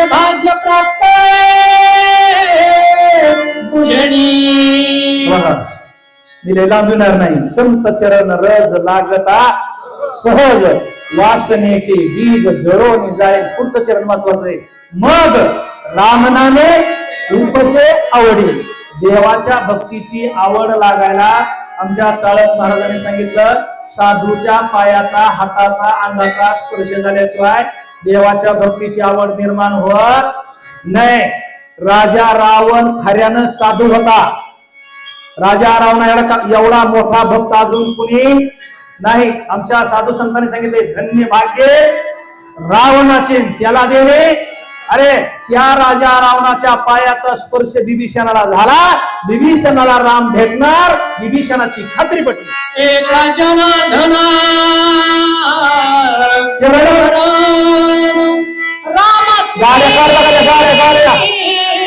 ते भाग्य प्राप्त दिले लांबणार नाही. संत चरण रज लागता सहज वासनेचे बीज जळून जाईल. पुढचं चरण महत्वाचं आहे. मग रामनामे रूपचे आवडी. देवाच्या भक्तीची आवड लागायला आमच्या चाळक महाराजांनी सांगितलं साधूच्या पायाचा हाताचा अंगाचा स्पर्श झाल्याशिवाय देवाच्या भक्तीची आवड निर्माण होत नाही. राजा रावण खऱ्यानं साधू होता. राजा रावणा एवढा मोठा भक्त अजून कुणी नाही. आमच्या साधू संतांनी सांगितले धन्य भाग्य रावणाचे त्याला देणे अरे त्या राजा रावणाच्या पायाचा स्पर्श बिभीषणाला झाला. बिभीषणाला राम भेटणार बिभीषणाची खात्री पटली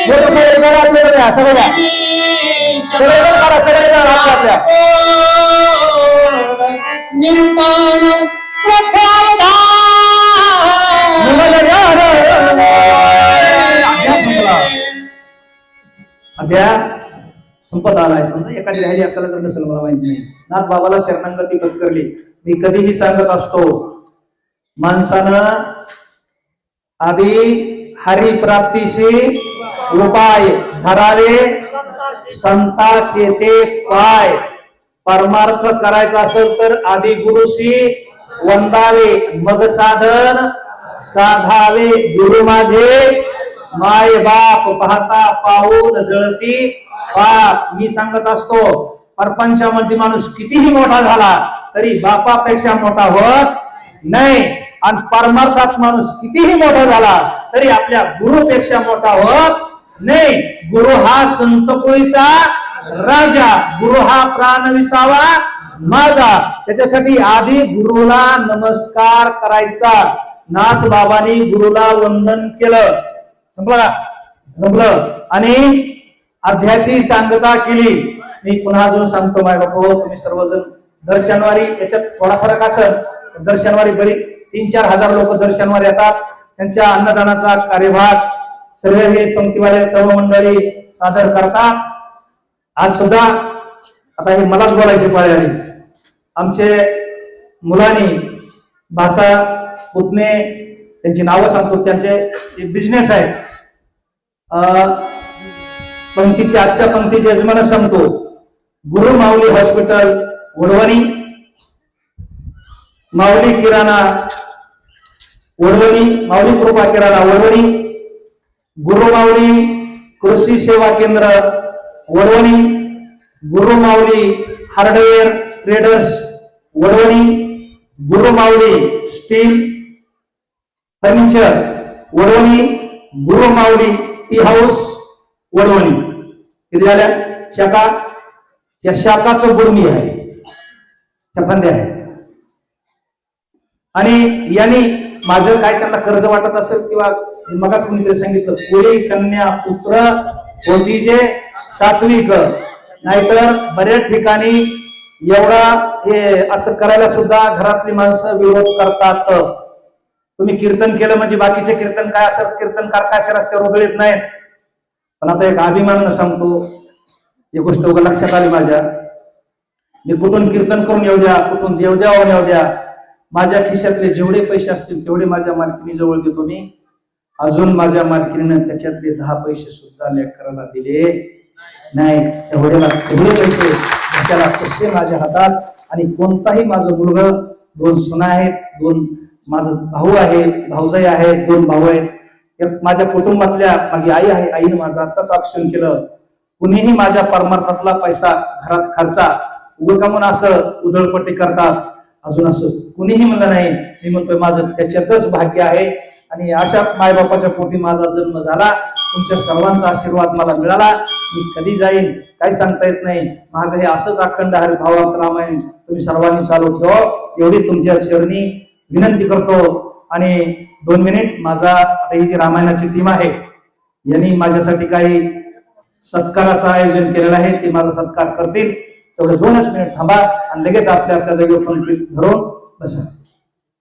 मोठं सगळे सगळ्या सगळे काढा सगळे आपल्या निर्माण अध्या संपत आला आहे संपत आलाय समजा एखादी राहिली असायला तर नसेल मला माहीत नाही नाथ बाबाला शरणांगती पत्करली मी कधीही सांगत असतो माणसानं आधी हरी प्राप्तीशी उपाय धरावे. संताचे ते पाय. परमार्थ करायचा असेल तर आधी गुरुशी वंदावे. मग साधन साधावे. गुरु माझे माय बाप पाहता पाहून जळती बाप मी सांगत असतो परपंचामध्ये माणूस कितीही मोठा झाला तरी बापापेक्षा मोठा होत नाही. आणि परमार्थात माणूस कितीही मोठा झाला तरी आपल्या गुरुपेक्षा मोठा होत नाही गुरु हा संतपुळीचा राजा. गुरु हा प्राण विसावा माझा. त्याच्यासाठी आधी गुरुला नमस्कार करायचा. नाथ बाबांनी गुरुला वंदन केलं. संपलं का? संपलं. आणि अध्याची सांगता केली. मी पुन्हा अजून सांगतो माय बापू. तुम्ही सर्वजण दर शनिवारी याच्यात थोडा फरक असेल दर शनिवारी बरी. तीन चार हजार लोक दर शनिवारी येतात. त्यांच्या अन्नदानाचा कार्यभाग सर्व हे पंक्तीवाले सर्व मंडळी सादर करतात. आज सुद्धा आता हे मलाच बोलायची पाळी आली आमचे मुलांनी भाषा पुतणे त्यांची नावं सांगतो त्यांचे बिझनेस आहे. अं, पंक्तीचे आजच्या पंक्तीचे यजमान सांगतो गुरु माऊली हॉस्पिटल वडवणी. माऊली किराणा वडवणी माऊली कृपा किराणा वडवणी. गुरुमावली कृषी सेवा केंद्र Wadwani Gurumavli hardware traders Wadwani Gurumavli steel furniture Wadwani Gurumavli tea house Wadwani. किती झाल्या? शाखा? या शाखाचं बुडणी आहे. त्या फांद्या आहेत. आणि यांनी माझं काय त्यांना कर्ज वाटत असेल किंवा मगाच कोणीतरी सांगितलं कोळी कन्या पुत्र होती जे सात्विक नाहीतर बऱ्याच ठिकाणी एवढा हे असं करायला सुद्धा घरातली माणसं विरोध करतात. तुम्ही कीर्तन केलं म्हणजे बाकीचे कीर्तन काय असं कीर्तनकार काय असे रस्त्यावर उभे नाहीत. पण आता एक अभिमानानं सांगतो ही गोष्ट उगा लक्षात आली माझ्या. मी कुठून कीर्तन करून येऊ द्या कुठून देवदेवावर येऊ द्या. माझ्या खिशातले जेवढे पैसे असतील तेवढे माझ्या मालकीने जवळ देतो मी. अजून माझ्या मालकीनं त्याच्यातले दहा पैसे सुद्धा लेकराला दिले नाही. तेवढे तेवढे पैसे कशाला? कसे माझ्या हातात? आणि कोणताही माझं मुलगा दोन सुना आहेत दोन माझं भाऊ आहे भाऊजाई आहेत दोन भाऊ आहेत. माझ्या कुटुंबातल्या माझी आई आहे आईने माझं आत्ताच ऑप्शन केलं. कुणीही माझ्या परमार्थातला पैसा घरात खर्चा उगं का म्हणून असं उधळपट्टी करतात. अजून असं कुणीही म्हणलं नाही. मी म्हणतोय माझं त्याच्यातच भाग्य आहे. आणि अशाच मायबापाच्या पोटी माझा जन्म झाला. तुमच्या सर्वांचा आशीर्वाद मला मिळाला. मी कधी जाईन काही सांगता येत नाही. महाग हे असंच अखंड हरी भावात रामायण तुम्ही सर्वांनी चालू ठेवा. एवढी तुमच्या चरणी विनंती करतो. आणि दोन मिनिट माझा आता ही जी रामायणाची टीम आहे यांनी माझ्यासाठी काही सत्काराचं आयोजन केलेलं आहे ते माझा सत्कार करतील. तेवढे दोनच मिनिट थांबा आणि लगेच आपल्या आपल्या जागेवर फोन धरून बसा.